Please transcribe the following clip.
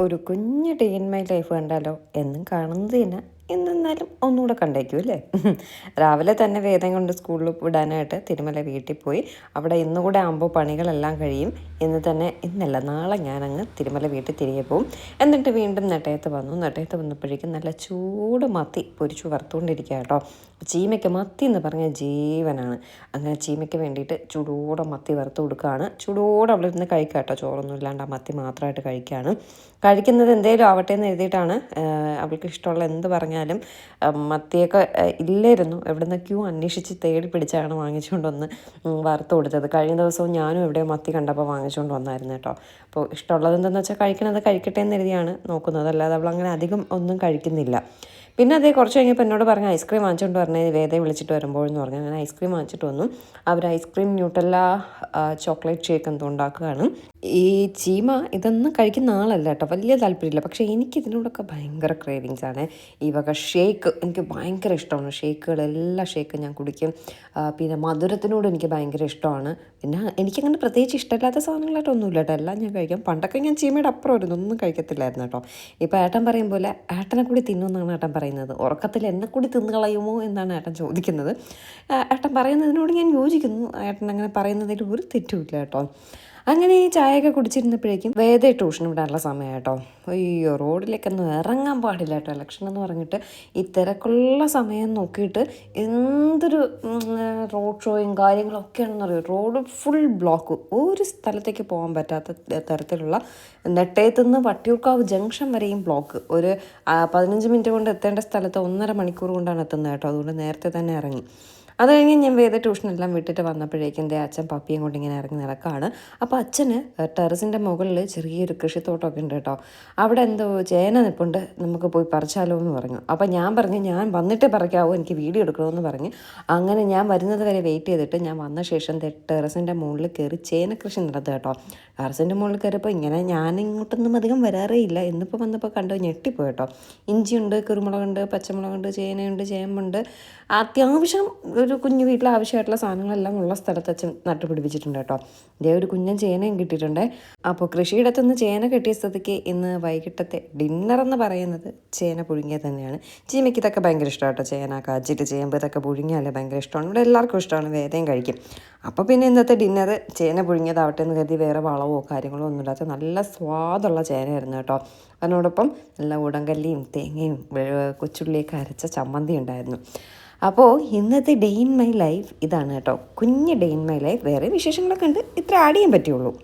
ഒരു കുഞ്ഞ് day in my life കണ്ടാലോ? എന്നും കാണുന്നത് തന്നെ. എന്നെന്നാലും ഒന്നുകൂടെ കണ്ടേക്കും അല്ലേ? രാവിലെ തന്നെ വേദം കൊണ്ട് സ്കൂളിൽ വിടാനായിട്ട് തിരുമല വീട്ടിൽ പോയി. അവിടെ ഇന്നുകൂടെ ആകുമ്പോൾ പണികളെല്ലാം കഴിയും. ഇന്ന് തന്നെ ഇന്നല്ല നാളെ ഞാനങ്ങ് തിരുമല വീട്ടിൽ തിരികെ പോകും എന്നിട്ട് വീണ്ടും നെട്ടയത്ത് വന്നു. നെട്ടയത്ത് വന്നപ്പോഴേക്കും നല്ല ചൂട് മത്തി പൊരിച്ചു വറുത്തുകൊണ്ടിരിക്കുക കേട്ടോ. ചീമയ്ക്ക് മത്തി എന്ന് പറഞ്ഞാൽ ജീവനാണ്. അങ്ങനെ ചീമയ്ക്ക് വേണ്ടിയിട്ട് ചൂടോടെ മത്തി വറുത്ത് കൊടുക്കുകയാണ്. ചൂടോടെ അവിടെ ഇരുന്ന് കഴിക്കുക കേട്ടോ. ചോറൊന്നും ഇല്ലാണ്ട് ആ മത്തി മാത്രമായിട്ട് കഴിക്കുകയാണ്. കഴിക്കുന്നത് എന്തേലും ആവട്ടെ എന്ന് എഴുതിയിട്ടാണ്. അവൾക്ക് ഇഷ്ടമുള്ള എന്ത് പറഞ്ഞാലും മത്തിയൊക്കെ ഇല്ലായിരുന്നു. എവിടെ നിന്നൊക്കെയോ അന്വേഷിച്ച് തേടി പിടിച്ചാണ് വാങ്ങിച്ചുകൊണ്ട് വന്ന് വറുത്ത് കൊടുത്തത്. കഴിഞ്ഞ ദിവസവും ഞാനും എവിടെയോ മത്തി കണ്ടപ്പോൾ വാങ്ങിച്ചുകൊണ്ട് വന്നായിരുന്നു കേട്ടോ. അപ്പോൾ ഇഷ്ടമുള്ളത് എന്തെന്ന് വെച്ചാൽ കഴിക്കണത് കഴിക്കട്ടെ എന്ന് എഴുതിയാണ് നോക്കുന്നത്. അല്ലാതെ അവൾ അങ്ങനെ അധികം ഒന്നും കഴിക്കുന്നില്ല. പിന്നെ അതേ കുറച്ച് കഴിഞ്ഞപ്പോൾ എന്നോട് പറഞ്ഞ ഐസ്ക്രീം വാങ്ങിച്ചുകൊണ്ട് പറഞ്ഞ വേദയെ വിളിച്ചിട്ട് വരുമ്പോഴെന്ന് പറഞ്ഞു. അങ്ങനെ ഐസ്ക്രീം വാങ്ങിച്ചിട്ട് വന്നു. അവർ ice cream Nutella chocolate shake എന്തോ ഉണ്ടാക്കുകയാണ്. ഈ ചീമ ഇതൊന്നും കഴിക്കുന്ന ആളല്ല കേട്ടോ. വലിയ താല്പര്യമില്ല. പക്ഷേ എനിക്ക് ഇതിനോടൊക്കെ ഭയങ്കര ക്രേവിങ്സ് ആണ്. ഈ വക ഷേക്ക് എനിക്ക് ഭയങ്കര ഇഷ്ടമാണ്. ഷേക്കുകൾ എല്ലാ ഷേക്കും ഞാൻ കുടിക്കും. പിന്നെ മധുരത്തിനോട് എനിക്ക് ഭയങ്കര ഇഷ്ടമാണ്. പിന്നെ എനിക്കങ്ങനെ പ്രത്യേകിച്ച് ഇഷ്ടമില്ലാത്ത സാധനങ്ങളായിട്ടൊന്നുമില്ല കേട്ടോ. എല്ലാം ഞാൻ കഴിക്കാം. പണ്ടൊക്കെ ഞാൻ ചീമയുടെ അപ്പുറം ഒന്നും കഴിക്കത്തില്ലായിരുന്നു കേട്ടോ. ഇപ്പോൾ ഏട്ടൻ പറയും പോലെ ഏട്ടനെ കൂടി തിന്നുമെന്നാണ് ഏട്ടൻ പറയുന്നത്. ഉറക്കത്തിൽ എന്നെ കൂടി തിന്നു കളയുമോ എന്നാണ് ഏട്ടൻ ചോദിക്കുന്നത്. ഏട്ടൻ പറയുന്നതിനോട് ഞാൻ യോജിക്കുന്നു. ഏട്ടൻ അങ്ങനെ പറയുന്നതിൽ ഒരു തെറ്റുമില്ല കേട്ടോ. അങ്ങനെ ഈ ചായയൊക്കെ കുടിച്ചിരുന്നപ്പോഴേക്കും വേദ ട്യൂഷൻ വിടാനുള്ള സമയം കേട്ടോ അയ്യോ റോഡിലേക്കൊന്നും ഇറങ്ങാൻ പാടില്ല കേട്ടോ. ഇലക്ഷൻ എന്ന് പറഞ്ഞിട്ട് ഈ തിരക്കുള്ള സമയം നോക്കിയിട്ട് എന്തൊരു റോഡ് ഷോയും കാര്യങ്ങളൊക്കെയാണെന്ന് അറിയാം? Road full block. ഒരു സ്ഥലത്തേക്ക് പോകാൻ പറ്റാത്ത തരത്തിലുള്ള നെട്ടയത്തുനിന്ന് വട്ടിയൂർക്കാവ് ജംഗ്ഷൻ വരെയും ബ്ലോക്ക്. ഒരു പതിനഞ്ച് മിനിറ്റ് കൊണ്ട് എത്തേണ്ട സ്ഥലത്ത് ഒന്നര മണിക്കൂർ കൊണ്ടാണ് എത്തുന്നത് കേട്ടോ. അതുകൊണ്ട് നേരത്തെ തന്നെ ഇറങ്ങി. അത് കഴിഞ്ഞ് ഞാൻ വേദ ട്യൂഷനെല്ലാം വിട്ടിട്ട് വന്നപ്പോഴേക്കും എന്റെ അച്ഛൻ പപ്പിയും കൊണ്ട് ഇങ്ങനെ ഇറങ്ങി നടക്കുകയാണ് അപ്പോൾ അച്ഛന് ടെറസിന്റെ മുകളിൽ ചെറിയൊരു കൃഷിത്തോട്ടമൊക്കെ ഉണ്ട് കേട്ടോ. അവിടെ എന്തോ ചേന നിൽപ്പുണ്ട് നമുക്ക് പോയി പറിച്ചാലോ എന്ന് പറഞ്ഞു. അപ്പോൾ ഞാൻ പറഞ്ഞു ഞാൻ വന്നിട്ട് പറിക്കാവോ എനിക്ക് വീഡിയോ എടുക്കണമെന്ന് പറഞ്ഞ്. അങ്ങനെ ഞാൻ വരുന്നത് വരെ വെയിറ്റ് ചെയ്തിട്ട് ഞാൻ വന്ന ശേഷം ടെറസിന്റെ മുകളിൽ കയറി ചേന കൃഷി നടത്തുക കേട്ടോ. ടെറസിന്റെ മുകളിൽ കയറിയപ്പോൾ ഇങ്ങനെ ഞാൻ ഇങ്ങോട്ടൊന്നും അധികം വരാറേ ഇല്ല. എന്നിപ്പോൾ വന്നപ്പോൾ കണ്ടു ഞെട്ടിപ്പോയി കേട്ടോ. ഇഞ്ചിയുണ്ട് കുരുമുളകുണ്ട് പച്ചമുളകുണ്ട് ചേനയുണ്ട് ചേമ്പുണ്ട്. അത്യാവശ്യം ഒരു കുഞ്ഞു വീട്ടിൽ ആവശ്യമായിട്ടുള്ള സാധനങ്ങളെല്ലാം ഉള്ള സ്ഥലത്ത് അച്ഛൻ നട്ടുപിടിപ്പിച്ചിട്ടുണ്ട് കേട്ടോ. ഇതേ ഒരു കുഞ്ഞൻ ചേനയും കിട്ടിയിട്ടുണ്ട്. അപ്പോൾ കൃഷിയിടത്തു നിന്ന് ചേന കിട്ടിയ സ്ഥിതിക്ക് ഇന്ന് വൈകിട്ടത്തെ ഡിന്നർ എന്ന് പറയുന്നത് ചേന പുഴുങ്ങിയത് തന്നെയാണ്. ചീമയ്ക്ക് ഇതൊക്കെ ഭയങ്കര ഇഷ്ടമാണ് കേട്ടോ. ചേന കാച്ചിട്ട് ചേമ്പ് ഇതൊക്കെ പുഴുങ്ങിയാലേ ഭയങ്കര ഇഷ്ടമാണ്. ഇവിടെ എല്ലാവർക്കും ഇഷ്ടമാണ്. വേദയും കഴിക്കും. അപ്പോൾ പിന്നെ ഇന്നത്തെ ഡിന്നർ ചേന പുഴുങ്ങിയതാവട്ടെ എന്ന് കരുതി വേറെ വളവോ കാര്യങ്ങളോ ഒന്നുമില്ലാത്ത നല്ല സ്വാദുള്ള ചേനയായിരുന്നു കേട്ടോ. അതിനോടൊപ്പം നല്ല ഉടങ്കല്ലിയും തേങ്ങയും കൊച്ചുള്ളിയൊക്കെ അരച്ച ചമ്മന്തി ഉണ്ടായിരുന്നു. അപ്പോൾ ഇന്നത്തെ ഡേ ഇൻ മൈ ലൈഫ് ഇതാണ് കേട്ടോ. കുഞ്ഞ് ഡേ ഇൻ മൈ ലൈഫ് വേറെ വിശേഷങ്ങളൊക്കെ ഉണ്ട്. ഇത്ര ആഡ് ചെയ്യാൻ പറ്റുള്ളൂ.